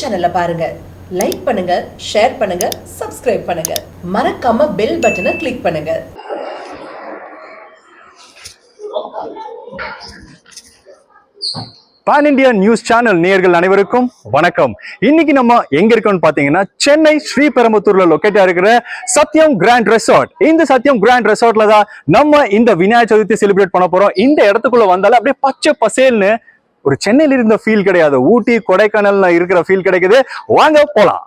சேனலை பாருங்க. லைக் பண்ணுங்க ஷேர் பண்ணுங்க சப்ஸ்கிரைப் பண்ணுங்க. மறக்காம பெல் பட்டனை கிளிக் பண்ணுங்க. பான் இண்டியா நியூஸ் சேனல் நேயர்கள் அனைவருக்கும் வணக்கம். இன்னைக்கு நம்ம எங்க இருக்கோம்னு பாத்தீங்கன்னா சென்னை ஸ்ரீபெரும்புத்தூர்ல லொக்கேட்டா இருக்கிற சத்யம் கிராண்ட் ரெசார்ட் இந்த சத்யம் கிராண்ட் ரெசார்ட்ல தான் நம்ம இந்த விநாயகர் சதுர்த்தி செலிப்ரேட் பண்ண போறோம். இந்த இடத்துக்குள்ள வந்தாலே அப்படியே பச்சை பசேல்னு ஒரு சென்னையில இருந்த ஃபீல் கிடையாது. ஊட்டி கொடைக்கானல் இருக்கிற ஃபீல் கிடைக்குது. வாங்க போலாம்.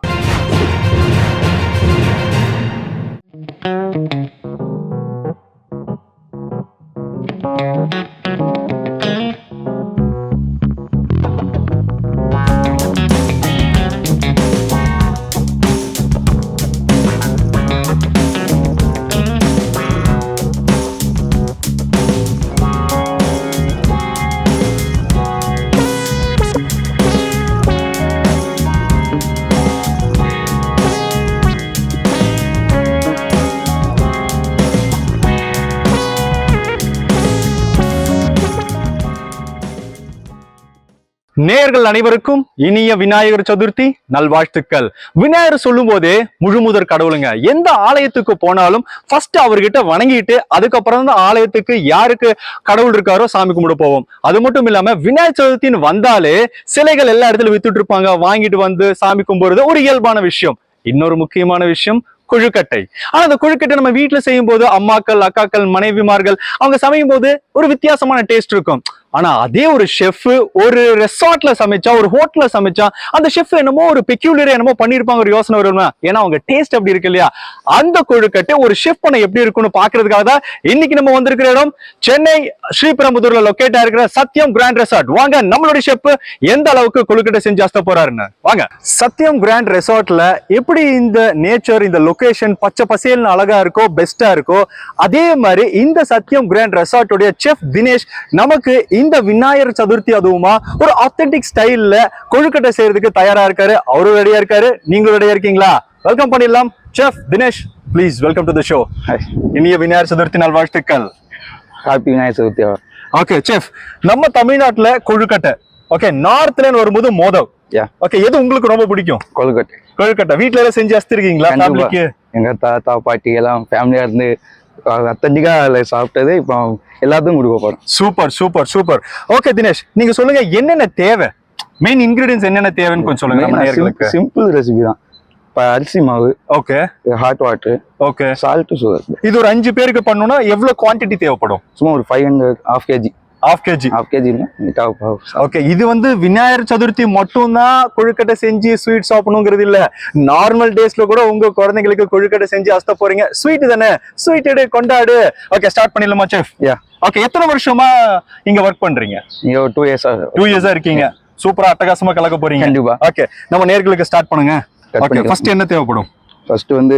நேர்கள் அனைவருக்கும் இனிய விநாயகர் சதுர்த்தி நல்வாழ்த்துக்கள். விநாயகர் சொல்லும் போதே முழுமுதற் கடவுளுங்க. எந்த ஆலயத்துக்கு போனாலும் ஃபர்ஸ்ட் அவர்கிட்ட வணங்கிட்டு அதுக்கப்புறம் தான் ஆலயத்துக்கு யாருக்கு கடவுள் இருக்காரோ சாமி கும்பிட போவோம். அது மட்டும் இல்லாம விநாயகர் சதுர்த்தின்னு வந்தாலே சிலைகள் எல்லா இடத்துல வித்துட்டு இருப்பாங்க வாங்கிட்டு வந்து சாமி கும்பிடுறது ஒரு இயல்பான விஷயம். இன்னொரு முக்கியமான விஷயம் கொழுக்கட்டை. ஆனா அந்த கொழுக்கட்டை நம்ம வீட்டுல செய்யும் போது அம்மாக்கள் அக்காக்கள் மனைவிமார்கள் அவங்க சமையும் போது ஒரு வித்தியாசமான டேஸ்ட் இருக்கும். ஆனா அதே ஒரு ஷெஃப் ஒரு ரெசார்ட்ல சமைச்சா ஒரு ஹோட்டல்ல சமைச்சா அந்த ஷெஃப் என்னமோ ஒரு பெக்யூலர் என்னமோ பண்ணிருப்பாங்க ஒரு யோசனை வருமா. ஏன்னா அவங்க டேஸ்ட் அப்படி இருக்கு இல்லையா? அந்த கொழுக்கட்டை ஒரு ஷெஃப் பண்ண எப்படி இருக்கும்னு பாக்குறதுக்காக தான் இன்னைக்கு நம்ம வந்திருக்கிற இடம் சென்னை ஸ்ரீபெரும்புதூர்ல லொக்கேட்டா இருக்கிற சத்யம் கிராண்ட் ரெசார்ட் வாங்க நம்மளுடைய ஷெஃப் எந்த அளவுக்கு கொழுக்கட்டை செஞ்சு அஸ்த போறாருன்னு. வாங்க. சத்யம் கிராண்ட் ரெசார்ட்ல எப்படி இந்த நேச்சர் இந்த லொகேஷன் பச்சை பசேல்னு அழகா இருக்கோ பெஸ்டா இருக்கோ அதே மாதிரி இந்த சத்யம் கிராண்ட் ரெசார்ட்டுடைய செஃப் தினேஷ் நமக்கு இந்த விநாயகர் சதுர்த்தி அதுவுமா? ஒரு ஆத்தென்டிக் ஸ்டைல்ல கொழுக்கட்டை செய்யறதுக்கு தயாரா இருக்காரு. அவரும் ரெடியா இருக்காரு. நீங்களும் ரெடியா இருக்கீங்களா? வெல்கம் பண்ணிடலாம். Chef Dinesh please welcome to the show இனிய விநாயகர் சதுர்த்தி நல்வாழ்த்துக்கள். Happy Vinayagar Chaturthi. Okay chef நம்ம தமிழ்நாட்டுல கொழுக்கட்டை ஓகே நார்த்ல வரும்போது மோதவ் யா ஓகே எது உங்களுக்கு ரொம்ப பிடிக்கும்? கொழுக்கட்டை. கொழுக்கட்டை. வீட்ல எல்லாம் செஞ்சு அஸ்திருக்கீங்களா எங்க தாத்தா பாட்டி எல்லாம் ஃபேமிலியா இருந்து அத்தன்டிக்கா அதில் சாப்பிட்டது இப்போ எல்லாத்துக்கும் கொடுக்க போறோம் super super super okay Dinesh நீங்க சொல்லுங்க என்னென்ன தேவை? மெயின் இன்கிரீடியன்ஸ் என்னென்ன தேவைன்னு கொஞ்சம் சொல்லுங்க சிம்பிள் ரெசிபி தான். இப்போ அரிசி மாவு okay hot water okay salt sugar இது ஒரு அஞ்சு பேருக்கு பண்ணணும்னா எவ்வளவு குவாண்டிட்டி தேவைப்படும்? சும்மா ஒரு five hundred half KG half KG half KG okay இது வந்து விநாயகர் சதுர்த்தி மட்டும்தான் கொழுக்கட்டை செஞ்சு ஸ்வீட் சாப்பிடணுங்கிறது இல்ல. நார்மல் டேஸ்ல கூட உங்க குழந்தைங்களுக்கு கொழுக்கட்டை செஞ்சு அஸ்த போறீங்க. ஸ்வீட் தானே? ஸ்வீட் எடு கொண்டாடு. ஓகே ஸ்டார்ட் பண்ணிடலாமா செஃப் ஓகே எத்தனை வருஷமா இங்க ஒர்க் பண்றீங்க? ஒரு டூ இயர்ஸாக டூ இயர்ஸா இருக்கீங்க. சூப்பரா அட்டகாசமா கலக்க போறீங்க. கண்டிப்பா. ஓகே நம்ம நேர்களுக்கு ஸ்டார்ட் பண்ணுங்க. ஓகே. ஃபர்ஸ்ட் என்ன தேவைப்படும்? ஃபர்ஸ்ட் வந்து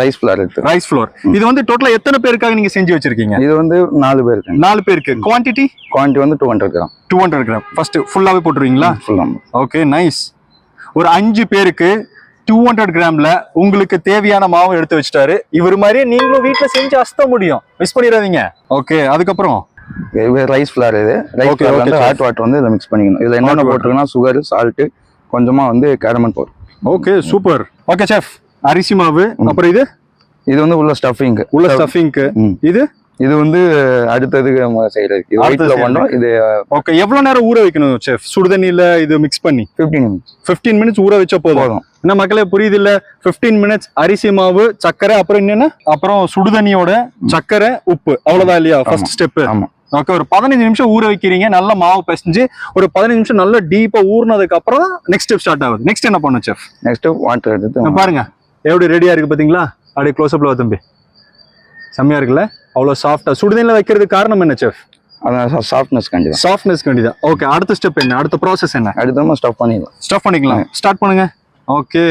ரைஸ் ஃபிளார் எடுத்து. ரைஸ் ஃப்ளோர் இது வந்து டோட்டலா எத்தனை பேருக்காக நீங்க செஞ்சு வச்சிருக்கீங்க? இது வந்து நாலு பேருக்கு. நாலு பேருக்கு. குவாண்டிட்டி குவான்டிட்டி வந்து two hundred gram two hundred gram first ஃபுல்லாவே போட்டுருவீங்களா? ஃபுல்லாக ஓகே நைஸ் ஒரு அஞ்சு பேருக்கு டூ ஹண்ட்ரட் கிராம்ல உங்களுக்கு தேவையான மாவு எடுத்து வச்சிட்டாரு. இவர் மாதிரி நீங்களும் வீட்ல செஞ்சு அஸ்த முடியும். மிஸ் பண்ணிடாதீங்க. ஓகே அதுக்கப்புறம்? ரைஸ் ஃபிளார் இது. ரைஸ் ஃபிளார் வந்து. ஹாட் வாட்டர் வந்து இதில் மிக்ஸ் பண்ணிக்கணும். இதில் என்னென்ன. போட்டிருக்குன்னா சுகர் சால்ட்டு கொஞ்சமா வந்து caramel powder okay super okay chef அரிசி மாவு. அப்புறம் இது? இது வந்து உள்ள ஸ்டஃபிங் உள்ள ஸ்டஃபிங்க்கு. இது? இது வந்து அடுத்தது ஒயிட்ல செய்யறது. பண்ணோம். இது ஓகே எவ்வளவு நேரம் ஊற வைக்கணும் செஃப் சுடுதண்ணில இது மிக்ஸ் பண்ணி? ஃபிஃப்டீன் மினிட்ஸ் 15 மினிட்ஸ் ஊற வச்சா போதும். என்ன மக்களே புரியுது இல்ல 15 மினிட்ஸ் அரிசி மாவு சக்கரை அப்புறம் என்னன்னா? அப்புறம் சுடுதண்ணியோட சக்கரை உப்பு. அவ்வளவுதான் இல்லையா? ஃபர்ஸ்ட் ஸ்டெப் ஆமா. ஓகே ஒரு பதினஞ்சு நிமிஷம் ஊற வைக்கிறீங்க. நல்ல மாவு பிசைஞ்சு ஒரு பதினஞ்சு நிமிஷம் நல்ல டீப்பா ஊறினதுக்கு அப்புறம் நெக்ஸ்ட் ஸ்டெப் ஸ்டார்ட் ஆகுது. நெக்ஸ்ட் என்ன பண்ணும் செஃப் நெக்ஸ்ட் வாட்டர் எடுத்து பாருங்க. எப்படி ரெடியா இருக்கு பாத்தீங்களா? அப்படியே க்ளோஸ் அப்ல தம்பி. செம்மையா இருக்குல்ல? அவ்வளவு சாஃப்டா சுடுதண்ணில வைக்கிறதுக்கு காரணம் என்ன செஃப் அதான் சாஃப்ட்னஸ் கண்டிப்பா. சாஃப்ட்னஸ் வேண்டியதான் ஓகே அடுத்த ஸ்டெப் என்ன? அடுத்த ப்ராசஸ் என்ன? அடுத்து ஸ்டஃப் பண்ணிடலாம் ஸ்டஃப் பண்ணிக்கலாம். ஸ்டார்ட் பண்ணுங்க. ஓகே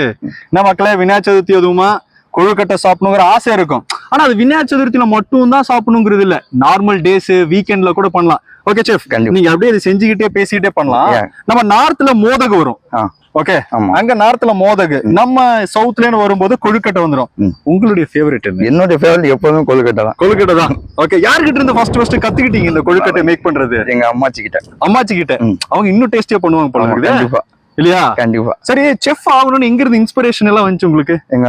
என்ன மக்களே விநாயகர் சதுர்த்தி அதுவுமா கொழுக்கட்டை சாப்பிடணுங்கிற ஆசை இருக்கும். ஆனா அது விநாயகர் சதுர்த்தியில மட்டும் தான் சாப்பிடணுங்கிறது இல்ல. நார்மல் டேஸ் வீக்கெண்ட்ல கூட பண்ணலாம். Okay chef. நீங்க அப்படியே இதை செஞ்சுக்கிட்டே பேசிக்கிட்டே பண்ணலாம். நம்ம நார்த்ல மோதகு வரும். ஓகே அங்க நார்த்ல மோதகு. நம்ம சவுத்லன்னு வரும்போது கொழுக்கட்டை வந்துரும். ம். உங்களுடைய ஃபேவரட் என்ன? என்னோட ஃபேவரட் எப்போதும் கொழுக்கட்டை தான். கொழுக்கட்டை தான். ஓகே யார்கிட்ட இருந்து ஃபர்ஸ்ட் ஃபர்ஸ்ட் கத்துக்கிட்டீங்க இந்த கொழுக்கட்டை மேக் பண்றது? எங்க அம்மாச்சி கிட்ட அம்மாச்சி கிட்ட. அவங்க இன்னும் டேஸ்டியா பண்ணுவாங்க போல இல்லையா? கண்டிப்பா. சரி செஃப் ஆகணும்னு எங்க இருந்து இன்ஸ்பிரேஷன் எல்லாம் வந்துச்சு உங்களுக்கு? எங்க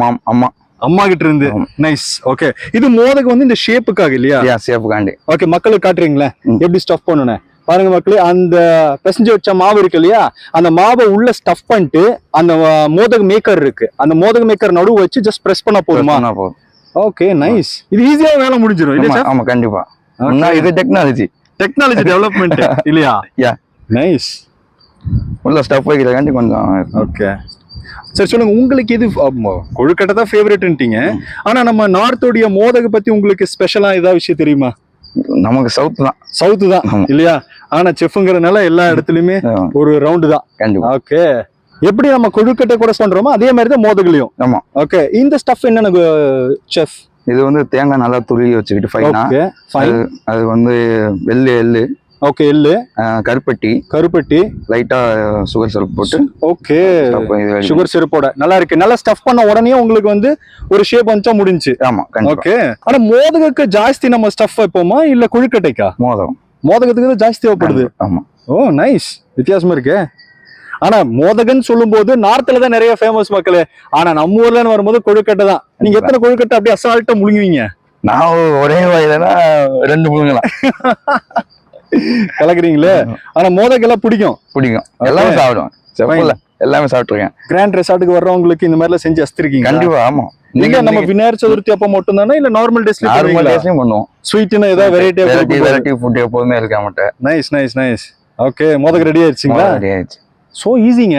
மாம் அம்மா. அம்மா கிட்ட இருந்து. நைஸ் ஓகே இது மோதகம் வந்து இந்த ஷேப்புக்காக இல்லையா? ஏன் சேப்புக்காண்டி ஓகே மக்களுக்கு காட்டுறீங்களா. எப்படி ஸ்டஃப் பண்ணணும் பாருங்க மக்களே அந்த பிசைஞ்சு வச்ச மாவு இருக்கு இல்லையா? அந்த மாவை உள்ள ஸ்டஃப் பண்ணிட்டு அந்த மோதக மேக்கர் இருக்கு. அந்த மோதக மேக்கர் நடுவு வச்சு ஜஸ்ட் பிரஸ் பண்ண போதுமா? ஓகே நைஸ் இது ஈஸியா வேலை முடிஞ்சிடும் ஆமா, கண்டிப்பா. இது டெக்னாலஜி டெக்னாலஜி டெவலப்மெண்ட் இல்லையா? Yeah. நைஸ் உள்ள ஸ்டப் வைக்கிறக்காண்டி கொஞ்சம் ஓகே சரி சொல்லுங்க உங்களுக்கு எது கொழுக்கட்டை தான் ஃபேவரட்ன்ட்டீங்க ஆனா நம்ம நார்த்தோடைய மோதக பத்தி உங்களுக்கு ஸ்பெஷலா ஏதாவது விஷயம் தெரியுமா? நமக்கு சவுத் தான். சவுத்து தான். இல்லையா? ஆனா செஃப்ங்கிறதுனால எல்லா இடத்துலயுமே ஒரு ரவுண்டு தான். கண்டிப்பா. ஓகே எப்படி நம்ம கொழுக்கட்டை கூட பண்றோமோ அதே மாதிரி தான் மோதகலையும். ஆமா. ஓகே இந்த ஸ்டஃப் என்னன்னு செஃப் இது வந்து தேங்காய் நல்லா துருவி வச்சுக்கிட்டு ஃபைன் அது வந்து வெள்ளை எள்ளு ஓகே எள்ளு? கருப்பட்டி. கருப்பட்டி. லைட்டா சுகர் சிரப் போட்டு. ஓகே. சுகர் சிறப்போட நல்லா இருக்கு. நல்லா ஸ்டஃப் பண்ண உடனே உங்களுக்கு வந்து ஒரு ஷேப் வந்துச்சா முடிஞ்சு? ஆமா ஓகே. ஆனா மோதகக்கு ஜாஸ்தி நம்ம ஸ்டஃப் வைப்போமா? இல்ல கொழுக்கட்டைக்கா? மோதகம் மோதகத்துக்கு தான் ஜாஸ்தி தேவைப்படுது. ஆமா ஓ நைஸ் வித்தியாசமா இருக்கே. ஆனா மோதகன் சொல்லும்போது நார்த்ல தான் நிறைய ஃபேமஸ் மக்களே. ஆனா நம்ம ஊர்லன்னு வரும்போது கொழுக்கட்டை தான். நீங்க எத்தனை கொழுக்கட்டை அப்படியே அசால்ட்டா முழுங்குவீங்க? நான் ஒரே வயதுனா ரெண்டு முழுங்கலாம். கலக்குறீங்களே? ஆனா மோதகெல்லாம் பிடிக்கும். பிடிக்கும். எல்லாமே சாப்பிடுவேன். செப்பல்ல எல்லாமே சாப்பிட்டுருக்கேன். கிராண்ட் ரெசார்ட்டுக்கு வர்றவங்களுக்கு இந்த மாதிரிலாம் செஞ்சு அஸ்திருக்கீங்க கண்டிப்பா ஆமா. இல்ல நம்ம விநாயகர் சதுர்த்தி அப்ப மட்டும் தானே இல்ல நார்மல் டேஸ்ல நார்மல் டேஸ்லயும் பண்ணுவோம். ஸ்வீட்னா ஏதாவது வெரைட்டி வெரைட்டி வெரைட்டி ஃபுட் எப்போதுமே இருக்க மாட்டேன் nice nice nice okay modaka ready ஆயிடுச்சுங்களா? Ready ஆயிடுச்சு. சோ ஈஸிங்க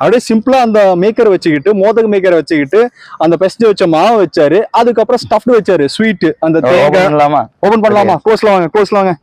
அப்படியே சிம்பிளா அந்த மேக்கர் வச்சுக்கிட்டு மோதக மேக்கர் வச்சுக்கிட்டு அந்த பெஸ்ட் வச்ச மாவு வச்சாரு. அதுக்கப்புறம் ஸ்டஃப்டு வச்சாரு. ஸ்வீட் அந்த தேங்காய். பண்ணலாமா? ஓபன் பண்ணலாமா? கோஸ்ல வாங்க கோஸ்ல வாங்க.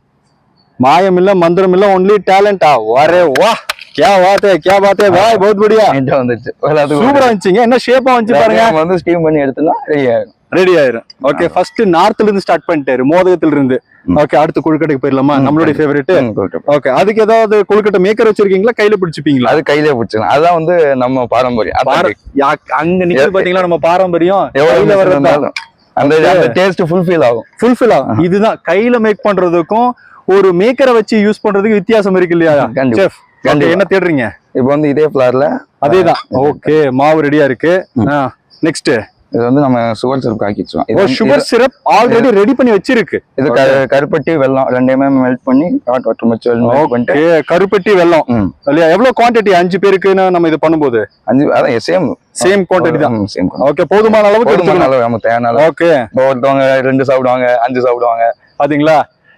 மாயம் இல்ல மந்திரம் இல்ல ஒன்லி டேலண்டா வரே வா क्या बात है क्या बात है भाई बहुत बढ़िया என்கிட்ட வந்துருச்சு எல்லாத்துக்கும் சூப்பரா வந்துச்சுங்க என்ன ஷேப்பா வந்துச்சு பாருங்க நம்ம வந்து ஸ்டீம் பண்ணி எடுத்தோம்னா ரெடி ஆயிடும் ரெடி ஆயிரும் ஓகே ஃபர்ஸ்ட் நார்த்ல இருந்து ஸ்டார்ட் பண்ணிட்டாரு மோதகத்துல இருந்து ம். ஓகே அடுத்து கொழுக்கட்டைக்கு போயிடலாமா ம், நம்மளுடைய ஃபேவரட் ம், கொழுக்கட்டை. ஓகே அதுக்கு ஏதாவது கொழுக்கட்டை மேக்கர் வச்சிருக்கீங்களா கையில பிடிச்சிப்பீங்களா அது கையிலே பிடிச்சிக்கலாம் அதுதான் வந்து நம்ம பாரம்பரியம் அதான் பார- யா- அங்க நிக்குது பாத்தீங்களா நம்ம பாரம்பரியம் எவ்வளவு கையில mix வர்றது இருந்தாலும் அந்த அந்த டேஸ்ட் ஃபுல்ஃபில் ஆகும் ஃபுல்ஃபில் ஆகும் இதுதான் கையில மேக் பண்றதுக்கும் ஒரு மேக்கரை வச்சு யூஸ் பண்றதுக்கு வித்தியாசம் இருக்கு இல்லையா. செஃப். என்ன தேடுறீங்க? இப்போ வந்து இதே ஃபிளார்ல அதேதான். ஓகே மாவு ரெடியா இருக்கு. நெக்ஸ்ட் இது வந்து நம்ம சுகர் சிரப் ஆக்கி வச்சுருவோம். சுகர் சிரப் ஆல்ரெடி ரெடி பண்ணி வச்சிருக்கு. இது கருப்பட்டி வெல்லம் ரெண்டையுமே மெல்ட் பண்ணி ஹாட் வாட்டர் மெல்ட் பண்ணிட்டு ஓகே கருப்பட்டி வெல்லம். இல்லையா? எவ்வளவு குவாண்டிட்டி அஞ்சு பேருக்குன்னு நம்ம இது பண்ணும்போது? அஞ்சு அதான் சேம் சேம் குவாண்டிட்டி தான். சேம் ஓகே போதுமான அளவுக்கு போதுமான அளவு நம்ம தேவையான ஓகே ஒருத்தவங்க ரெண்டு சாப்பிடுவாங்க அஞ்சு சாப்பிடுவாங்க. பாத்தீங்களா?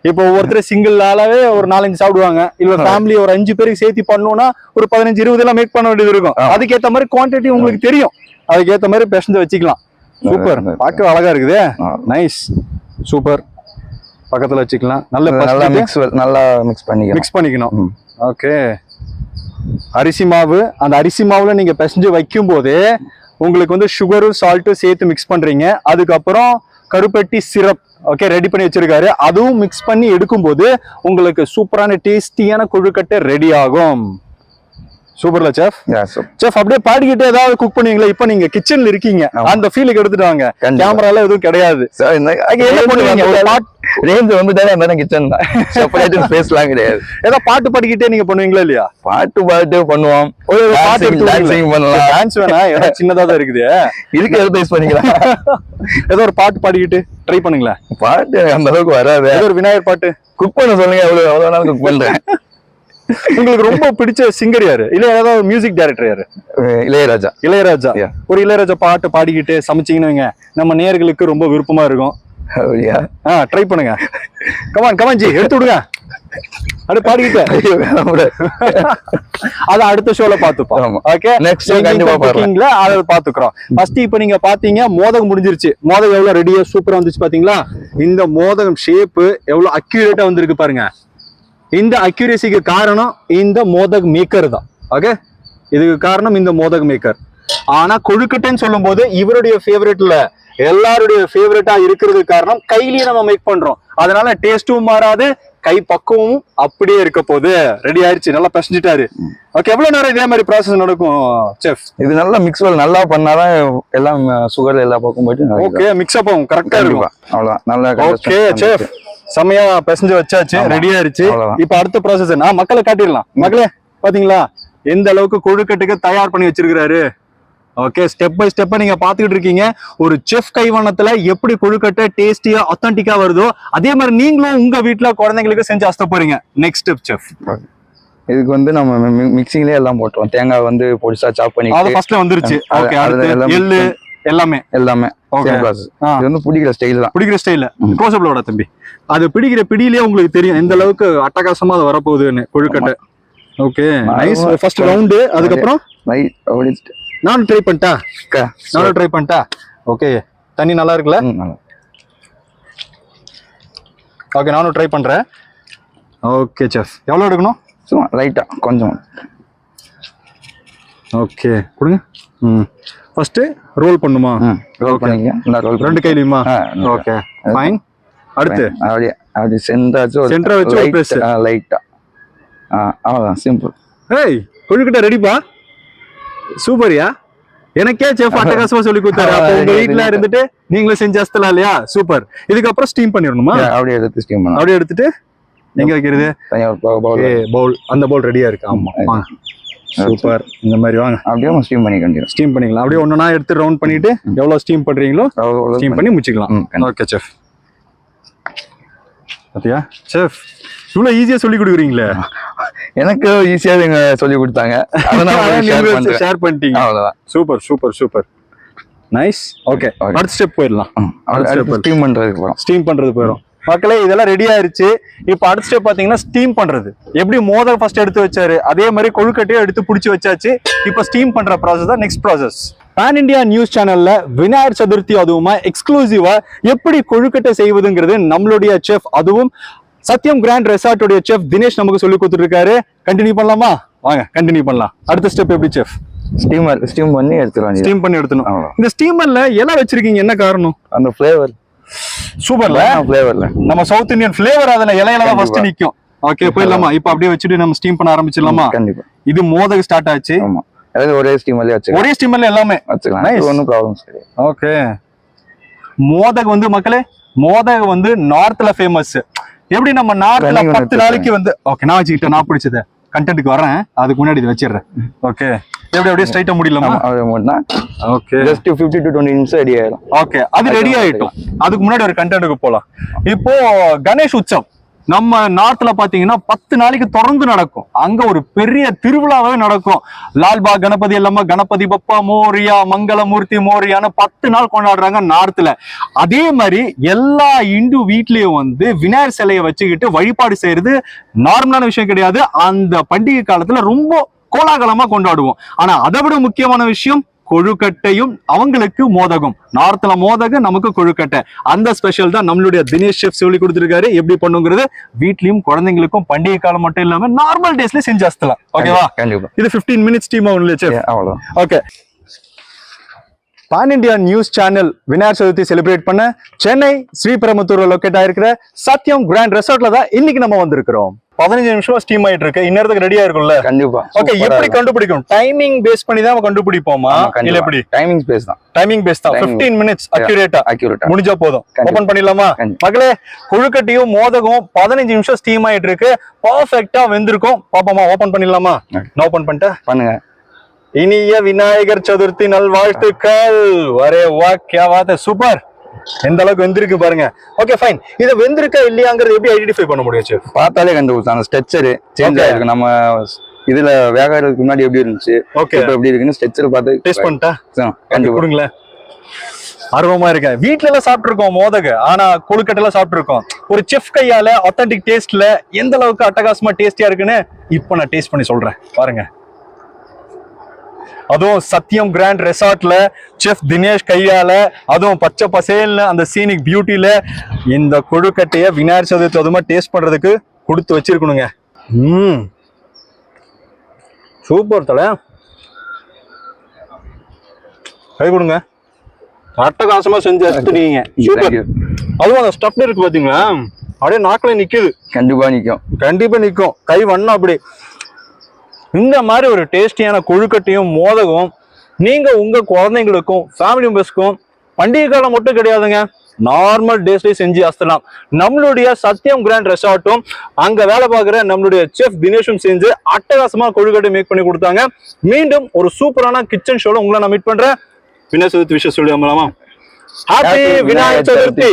இப்போ ஒவ்வொருத்தர் சிங்கிள் ஆளாவே ஒரு நாலஞ்சு சாப்பிடுவாங்க. இல்ல ஃபேமிலி ஒரு அஞ்சு பேருக்கு சேர்த்து பண்ணணும்னா ஒரு பதினஞ்சு இருபது எல்லாம் மேக் பண்ண வேண்டியது இருக்கும். ஆமா. அதுக்கேத்த மாதிரி குவாண்டிட்டி உங்களுக்கு தெரியும். அதுக்கேத்த மாதிரி பெசஞ்சு வச்சுக்கலாம். சூப்பர். பார்க்க அழகா இருக்குதே. Nice super. பக்கத்துல வச்சுக்கலாம். நல்ல நல்லா மிக்ஸ் நல்லா மிக்ஸ் பண்ணிக்கலாம். மிக்ஸ் பண்ணிக்கணும். ஓகே அரிசி மாவு. அந்த அரிசி மாவுல நீங்க பிசைஞ்சு வைக்கும் போதே உங்களுக்கு வந்து சுகரும் சால்ட்டும் சேர்த்து மிக்ஸ் பண்றீங்க. அதுக்கப்புறம் கருப்பட்டி சிரப் ஓகே ரெடி பண்ணி வச்சிருக்காரு. அதுவும் மிக்ஸ் பண்ணி எடுக்கும்போது உங்களுக்கு சூப்பரான டேஸ்டியான கொழுக்கட்டை ரெடி ஆகும். சூப்பர்ல செஃப் செஃப் அப்படியே பாடிக்கிட்டு ஏதாவது குக் பண்ணுவீங்களா? இப்போ நீங்க கிச்சன்ல இருக்கீங்க. அந்த ஃபீலுக்கு எடுத்துட்டு வாங்க. கேமரால எதுவும் கிடையாது. என்ன பண்ணுவீங்க? ஒரு வந்துட்டாலே- அந்த கிச்சன் தான் செப்பரேட் ஸ்பேஸ்லாம் கிடையாது. ஏதாவது பாட்டு பாடிக்கிட்டே நீங்க பண்ணுவீங்களா இல்லையா? பாட்டு பாட்டு பண்ணுவோம். ஒரு பாட்டு பண்ணலாம். டான்ஸ் வேணா இடம் சின்னதா தான் இருக்குது. இதுக்கு யூஸ் பண்ணிக்கலாம்? ஏதோ ஒரு பாட்டு பாடிக்கிட்டு ட்ரை பண்ணுங்களேன். பாட்டு அந்த அளவுக்கு வராது. ஏதோ ஒரு விநாயகர் பாட்டு. குக் பண்ண சொல்லுங்க. எவ்வளவு எவ்வளவு நாள் குக் பண்றேன். உங்களுக்கு ரொம்ப பிடிச்ச சிங்கர் யாரு? இல்ல ஏதாவது மியூசிக் டைரக்டர் யாரு? இளையராஜா. இளையராஜா. ஒரு இளையராஜா பாட்டு பாடிக்கிட்டு சமைச்சீங்கன்னு நம்ம நேயர்களுக்கு ரொம்ப விருப்பமா இருக்கும். அப்படியா ஆ ட்ரை பண்ணுங்க. Come on come on ji எடுத்து விடுங்க. அத அடுத்த ஷோல பாத்துப்போம். ஓகே show கண்டிப்பா பாடுறேன். அத பாத்துக்கிறோம் ஃபர்ஸ்ட் இப்போ நீங்க பாத்தீங்க மோதகம் முடிஞ்சிருச்சு. மோதகம் எவ்வளவு ரெடியா சூப்பரா வந்துச்சு பாத்தீங்களா? இந்த மோதகம் ஷேப் எவ்வளவு அக்யூரேட்டா வந்திருக்கு பாருங்க. இந்த அக்யூரேசிக்கு காரணம் இந்த மோதக் மேக்கர் தான். ஓகே இதுக்கு காரணம் இந்த மோதக் மேக்கர் ஆனா கொழுக்கட்டைன்னு சொல்லும்போது இவருடைய ஃபேவரட்ல எல்லாருடைய ஃபேவரட்டா இருக்கிறதுக்கு காரணம் கையிலேயே நம்ம மேக் பண்றோம். அதனால டேஸ்டும் மாறாது கை பக்குவமும் அப்படியே இருக்க போகுது. ரெடி ஆயிருச்சு நல்லா பசஞ்சிட்டாரு. ஓகே எவ்வளவு நேரம் இதே மாதிரி ப்ராசஸ் நடக்கும் செஃப் இது நல்லா மிக்ஸ் நல்லா பண்ணாதான் எல்லாம் சுகர் எல்லா பக்கம் போயிட்டு ஓகே மிக்ஸ் அப் ஆகும் கரெக்டா இருக்கும். அவ்வளவுதான். நல்லா ஓகே செஃப் செமையா பிசைஞ்சு வச்சாச்சு ஆமா. ரெடி ஆயிருச்சு. அவ்வளவுதான். இப்ப அடுத்த ப்ராசஸ் நான் மக்களை காட்டிடலாம். மக்களே பாத்தீங்களா? எந்த அளவுக்கு கொழுக்கட்டைக்கு தயார் பண்ணி வச்சிருக்கிறாரு? ஓகே ஸ்டெப் பை ஸ்டெப்பா நீங்க பாத்துக்கிட்டு இருக்கீங்க. ஒரு செஃப் கைவண்ணத்துல எப்படி கொழுக்கட்டை டேஸ்டியா அத்தன்டிக்கா வருதோ அதே மாதிரி நீங்களும் உங்க வீட்ல குழந்தைங்களுக்கு செஞ்சு அஸ்த போறீங்க. நெக்ஸ்ட் ஸ்டெப் செஃப் இதுக்கு வந்து நம்ம மிக்சிங்லயே எல்லாம் போட்டுருவோம். தேங்காய் வந்து பொடிசா சாப் பண்ணி ஃபர்ஸ்ட்ல வந்துருச்சு. ஓகே எள்ளு எல்லாமே? எல்லாமே. இது வந்து பிடிக்கிற ஸ்டைல் தான். பிடிக்கிற ஸ்டைல. க்ளோஸ்அப்ல விட தம்பி. அது பிடிக்கிற பிடியிலே உங்களுக்கு தெரியும் எந்த அளவுக்கு அட்டகாசமா அது வரப்போகுதுன்னு kozhukattai. Okay nice. First round அதுக்கப்புறம்? நானும் ட்ரை பண்ணிட்டா? நானும் ட்ரை பண்ணிட்டா? ஓகே தண்ணி நல்லா இருக்குல்ல. ஓகே நானும் ட்ரை பண்றேன். ஓகே செஃப் எவ்வளோ எடுக்கணும்? சும்மா லைட்டா கொஞ்சம். ஓகே கொடுங்க. ம். ஃபர்ஸ்ட் ரோல் பண்ணுமா? ரோல். பண்ணிக்க இந்த ரோல் ரெண்டு கையிலையுமா. ஓகே ஃபைன் அடுத்து? அப்படியே அப்படி சென்டர் வச்சு ஒரு press. லைட்டா ஆ. அவ்வளோதான் சிம்பிள் ஏய் கொழுக்கட்டை ரெடிப்பா சூப்பர்யா? எனக்கே செஃப் அட்டகாசமா சொல்லி கொடுத்தாரு. அப்போ உங்க வீட்ல இருந்துட்டு நீங்களும் செஞ்சு அஸ்தலாம் இல்லையா? சூப்பர். இதுக்கப்புறம் ஸ்டீம் பண்ணிடணுமா? அப்படியே எடுத்து ஸ்டீம் பண்ணலாம். அப்படியே எடுத்துட்டு எங்க வைக்கிறது? பவுல் அந்த பவுல் ரெடியா இருக்கு. ஆமா. சூப்பர். இந்த மாதிரி வாங்க. அப்படியே ஸ்டீம் பண்ணி கண்டிப்பாக ஸ்டீம் பண்ணிக்கலாம். அப்படியே ஒண்ணா எடுத்து ரவுண்ட் பண்ணிட்டு எவ்வளவு ஸ்டீம் பண்றீங்களோ ஸ்டீம் பண்ணி முடிச்சுக்கலாம். கண்டிப்பா. ஓகே செஃப் பாத்தியா? செஃப் இவ்வளவு ஈஸியா சொல்லி கொடுக்குறீங்களே. எனக்கு ஈஸியா நீங்க சொல்லி கொடுத்தாங்க. அதனால ஷேர் பண்ணிட்டீங்க. அவ்வளவுதான். Super super super. Nice okay. அடுத்த ஸ்டெப் போயிடலாம். ஸ்டீம் பண்றதுக்கு போறோம். ஸ்டீம் பண்றது போயிடும் மக்களே இதெல்லாம் ரெடி ஆயிருச்சு. இப்போ அடுத்த ஸ்டெப் பாத்தீங்கன்னா ஸ்டீம் பண்றது. எப்படி மோதல் ஃபர்ஸ்ட் எடுத்து வச்சாரு? அதே மாதிரி கொழுக்கட்டையும் எடுத்து பிடிச்சி வச்சாச்சு. இப்போ ஸ்டீம் பண்ற ப்ராசஸ் தான் next process pan India news சேனல்ல விநாயகர் சதுர்த்தி அதுவுமா எக்ஸ்க்ளூசிவா எப்படி கொழுக்கட்டை செய்வதுங்கிறது நம்மளுடைய செஃப் அதுவும் சத்யம் கிராண்ட் ரெசார்ட்டுடைய செஃப் தினேஷ் நமக்கு சொல்லி கொடுத்துட்டு இருக்காரு கண்டினியூ பண்ணலாமா? வாங்க கண்டினியூ பண்ணலாம். அடுத்த ஸ்டெப் எப்படி செஃப் ஸ்டீமர் ஸ்டீம் பண்ணி எடுத்துருவாங்க ஸ்டீம் பண்ணி எடுத்துணும் இந்த ஸ்டீமர்ல இலை வச்சிருக்கீங்க என்ன காரணம்? அந்த ஃப்ளேவர் சூப்பர்ல? ஃப்ளேவர்ல நம்ம சவுத் இந்தியன் ஃபிளேவர் அதுல இலையில தான் ஃபர்ஸ்ட். நிக்கும். ஓகே போயிடலாமா? இப்போ அப்படியே வச்சுட்டு நம்ம ஸ்டீம் பண்ண ஆரம்பிச்சிடலாமா? கண்டிப்பா. இது மோதக ஸ்டார்ட் ஆச்சு. ஆமா. அதாவது ஒரே ஸ்டீமர்லயே வச்சுக்கலாம். ஒரே ஸ்டீமர்ல எல்லாமே? வச்சுக்கலாம். ஒன்றும் ப்ராப்ளம்ஸ் கிடையாது. ஓகே மோதக் வந்து மக்களே மோதக் வந்து நார்த்ல ஃபேமஸ் எப்படி நம்ம நார்த்ல பத்து நாளைக்கு வந்து ஓகே நான் வச்சுக்கிட்டேன் நான் பிடிச்சத. கண்டென்ட்டுக்கு வரேன். அதுக்கு முன்னாடி இது வச்சிடுறேன். ஓகே எப்படி அப்படியே ஸ்ட்ரைட்டா முடியலாமா? அது மட்டும் okay just fifty to twenty நிமிஷம் ரெடி ஆயிடும் ஓகே அது ரெடி ஆயிட்டும். அதுக்கு முன்னாடி ஒரு கண்டென்ட்டுக்கு போலாம். இப்போ கணேஷ் உற்சவ் நம்ம நார்த்ல பாத்தீங்கன்னா பத்து நாளைக்கு தொடர்ந்து நடக்கும். அங்க ஒரு பெரிய திருவிழாவே நடக்கும். லால்பாக் கணபதி இல்லாம கணபதி பப்பா மோரியா மங்களமூர்த்தி மோரியான்னு பத்து நாள் கொண்டாடுறாங்க நார்த்ல அதே மாதிரி எல்லா இந்து வீட்லயும் வந்து விநாயகர் சிலையை வச்சுக்கிட்டு வழிபாடு செய்யறது நார்மலான விஷயம் கிடையாது. அந்த பண்டிகை காலத்துல ரொம்ப கோலாகலமா கொண்டாடுவோம். ஆனா அதை விட முக்கியமான விஷயம் கொழுக்கட்டையும் அவங்களுக்கு மோதகம். நார்த்ல மோதகம் நமக்கு கொழுக்கட்டை. அந்த ஸ்பெஷல் தான் நம்மளுடைய தினேஷ் செஃப் சொல்லி கொடுத்துருக்காரு. எப்படி பண்ணுங்கிறது? வீட்லயும் குழந்தைங்களுக்கும் பண்டிகை காலம் மட்டும் இல்லாம நார்மல் டேஸ்ல செஞ்சு அஸ்தலாம் ஓகேவா இது 15 மினிட்ஸ் டீம் ஆகும் chef okay pan India news channel Vinayaka Chaturthi celebrate பண்ண சென்னை ஸ்ரீபெரும்புத்தூர்ல லொக்கேட் ஆயிருக்கிற சத்யம் கிராண்ட் ரெசார்ட்ல தான் இன்னைக்கு நம்ம வந்திருக்கிறோம். பதினஞ்சு நிமிஷம் ஸ்டீம் ஆயிட்டு இருக்கு இந்நேரத்துக்கு ரெடியா இருக்கும்ல கண்டிப்பா. ஓகே எப்படி கண்டுபிடிக்கும்? டைமிங் பேஸ் பண்ணி தான் கண்டுபிடிப்போமா? இல்ல எப்படி? டைமிங் ஸ்பேஸ் தான். டைமிங் பேஸ் தான். Timing. 15 மினிட்ஸ் அக்யூரேட்டா அக்யூரேட்டா முடிஞ்சா போதும். ஓபன் பண்ணிடலாமா. மகளே கொழுக்கட்டையும் மோதகம் பதினஞ்சு நிமிஷம் ஸ்டீம் ஆயிட்டு இருக்கு பர்ஃபெக்ட்டா வெந்திருக்கும். பாப்போமா ஓபன் பண்ணிடலாமா. நான் ஓபன் பண்ணிட்டேன். பண்ணுங்க. இனிய விநாயகர் சதுர்த்தி நல்வாழ்த்துக்கள். வரே வா வாத் சூப்பர் எந்த அளவுக்கு வெந்திருக்கு பாருங்க. ஓகே ஃபைன் இது வெந்திருக்கா இல்லையாங்கிறது எப்படி ஐடென்டிஃபை பண்ண முடியும் செஃப் பார்த்தாலே கண்டுபிடிச்சோம் அந்த ஸ்ட்ரெச்சர் சேஞ்ச். ஆயிருக்கு. நம்ம இதுல வேகாடுறதுக்கு முன்னாடி எப்படி இருந்துச்சு? ஓகே இப்ப எப்படி இருக்குன்னு ஸ்ட்ரெச்சர் பார்த்து டேஸ்ட் பண்ணிட்டா? கொடுங்களேன். ஆர்வமா இருக்கேன். வீட்ல எல்லாம் சாப்பிட்டுருக்கோம் மோதக. ஆனா கொழுக்கட்டை சாப்பிட்டுருக்கோம். ஒரு செஃப் கையால ஆத்தென்டிக் டேஸ்ட்ல எந்த அளவுக்கு அட்டகாசமா டேஸ்டியா இருக்குன்னு இப்போ நான் டேஸ்ட் பண்ணி சொல்றேன். பாருங்க. அதுவும் சத்யம் கிராண்ட் ரெசார்ட்ல செஃப் தினேஷ் கையால அதுவும் பச்சை பசேல்னு அந்த சீனிக் பியூட்டில இந்த கொழுக்கட்டைய விநாயகர் சதுர்த்தி அதுமா டேஸ்ட் பண்றதுக்கு கொடுத்து வச்சிருக்கணுங்க. ம். சூப்பர் தல. கை கொடுங்க. அட்டகாசமா செஞ்சு எடுத்துட்டீங்க. சூப்பர். அதுவும் அந்த ஸ்டஃப் இருக்கு பாத்தீங்களா? அப்படியே நாக்குல நிக்குது. கண்டிப்பா நிக்கும். கண்டிப்பா நிக்கும். கை வண்ணம் அப்படி. இந்த மாதிரி ஒரு டேஸ்டியான கொழுக்கட்டையும் மோதகம் நீங்க உங்க குழந்தைங்களுக்கும் ஃபேமிலி மெம்பர்ஸ்க்கும் பண்டிகை காலம் மட்டும் கிடையாதுங்க. நார்மல் டேஸ்லயே செஞ்சு அசத்தலாம். நம்மளுடைய சத்யம் கிராண்ட் ரெசார்ட்டும் அங்க வேலை பார்க்குற நம்மளுடைய செஃப் தினேஷும் செஞ்சு அட்டகாசமா கொழுக்கட்டை மேக் பண்ணி கொடுத்தாங்க. மீண்டும் ஒரு சூப்பரான கிச்சன் ஷோல உங்களை நான் மீட் பண்றேன். விநாயகர் சதுர்த்தி விஷயம் சொல்லி ஹாப்பி விநாயகர் சதுர்த்தி.